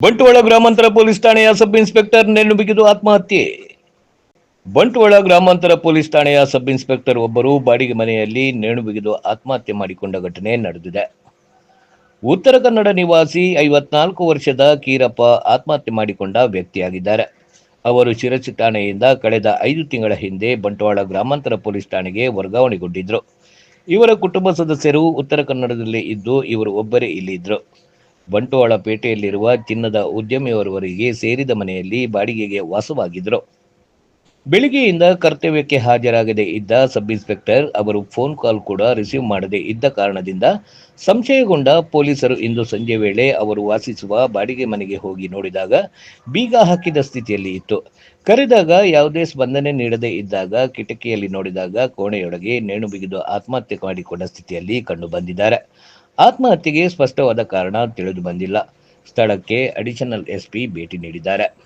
ಬಂಟ್ವಾಳ ಗ್ರಾಮಾಂತರ ಪೊಲೀಸ್ ಠಾಣೆಯ sub inspector ನೆನ್ನು ಬಿಗಿದು ಆತ್ಮಹತ್ಯೆ. ಬಂಟ್ವಾಳ ಗ್ರಾಮಾಂತರ ಪೊಲೀಸ್ ಠಾಣೆಯ ಸಬ್ ಇನ್ಸ್ಪೆಕ್ಟರ್ ಒಬ್ಬರು ಬಾಡಿಗೆ ಮನೆಯಲ್ಲಿ ನೇಣು ಬಿಗಿದು ಆತ್ಮಹತ್ಯೆ ಮಾಡಿಕೊಂಡ ಘಟನೆ ನಡೆದಿದೆ. ಉತ್ತರ ಕನ್ನಡ ನಿವಾಸಿ ಐವತ್ನಾಲ್ಕು ವರ್ಷದ ಕೀರಪ್ಪ ಆತ್ಮಹತ್ಯೆ ಮಾಡಿಕೊಂಡ ವ್ಯಕ್ತಿಯಾಗಿದ್ದಾರೆ. ಅವರು ಶಿರಸಿ ಠಾಣೆಯಿಂದ ಕಳೆದ ಐದು ತಿಂಗಳ ಹಿಂದೆ ಬಂಟ್ವಾಳ ಗ್ರಾಮಾಂತರ ಪೊಲೀಸ್ ಠಾಣೆಗೆ ವರ್ಗಾವಣೆಗೊಂಡಿದ್ದರು ಇವರ ಕುಟುಂಬ ಸದಸ್ಯರು ಉತ್ತರ ಕನ್ನಡದಲ್ಲಿ ಇದ್ದು ಇವರು ಒಬ್ಬರೇ ಇಲ್ಲಿದ್ರು ಬಂಟ್ವಾಳ ಪೇಟೆಯಲ್ಲಿರುವ ಚಿನ್ನದ ಉದ್ಯಮಿಯವರವರಿಗೆ ಸೇರಿದ ಮನೆಯಲ್ಲಿ ಬಾಡಿಗೆಗೆ ವಾಸವಾಗಿದ್ದರು. ಬೆಳಿಗ್ಗೆಯಿಂದ ಕರ್ತವ್ಯಕ್ಕೆ ಹಾಜರಾಗದೆ ಇದ್ದ ಸಬ್ ಇನ್ಸ್ಪೆಕ್ಟರ್ ಅವರು ಫೋನ್ ಕಾಲ್ ಕೂಡ ರಿಸೀವ್ ಮಾಡದೇ ಇದ್ದ ಕಾರಣದಿಂದ ಸಂಶಯಗೊಂಡ ಪೊಲೀಸರು ಇಂದು ಸಂಜೆ ವೇಳೆ ಅವರು ವಾಸಿಸುವ ಬಾಡಿಗೆ ಮನೆಗೆ ಹೋಗಿ ನೋಡಿದಾಗ ಬೀಗ ಹಾಕಿದ ಸ್ಥಿತಿಯಲ್ಲಿ ಇತ್ತು. ಕರೆದಾಗ ಯಾವುದೇ ಸ್ಪಂದನೆ ನೀಡದೇ ಇದ್ದಾಗ ಕಿಟಕಿಯಲ್ಲಿ ನೋಡಿದಾಗ ಕೋಣೆಯೊಳಗೆ ನೇಣು ಬಿಗಿದು ಆತ್ಮಹತ್ಯೆ ಮಾಡಿಕೊಂಡ ಸ್ಥಿತಿಯಲ್ಲಿ ಕಂಡು ಬಂದಿದ್ದಾರೆ ಆತ್ಮಹತ್ಯೆಗೆ ಸ್ಪಷ್ಟವಾದ ಕಾರಣ ತಿಳಿದು ಬಂದಿಲ್ಲ. ಸ್ಥಳಕ್ಕೆ ಅಡಿಷನಲ್ ಎಸ್ಪಿ ಭೇಟಿ ನೀಡಿದ್ದಾರೆ.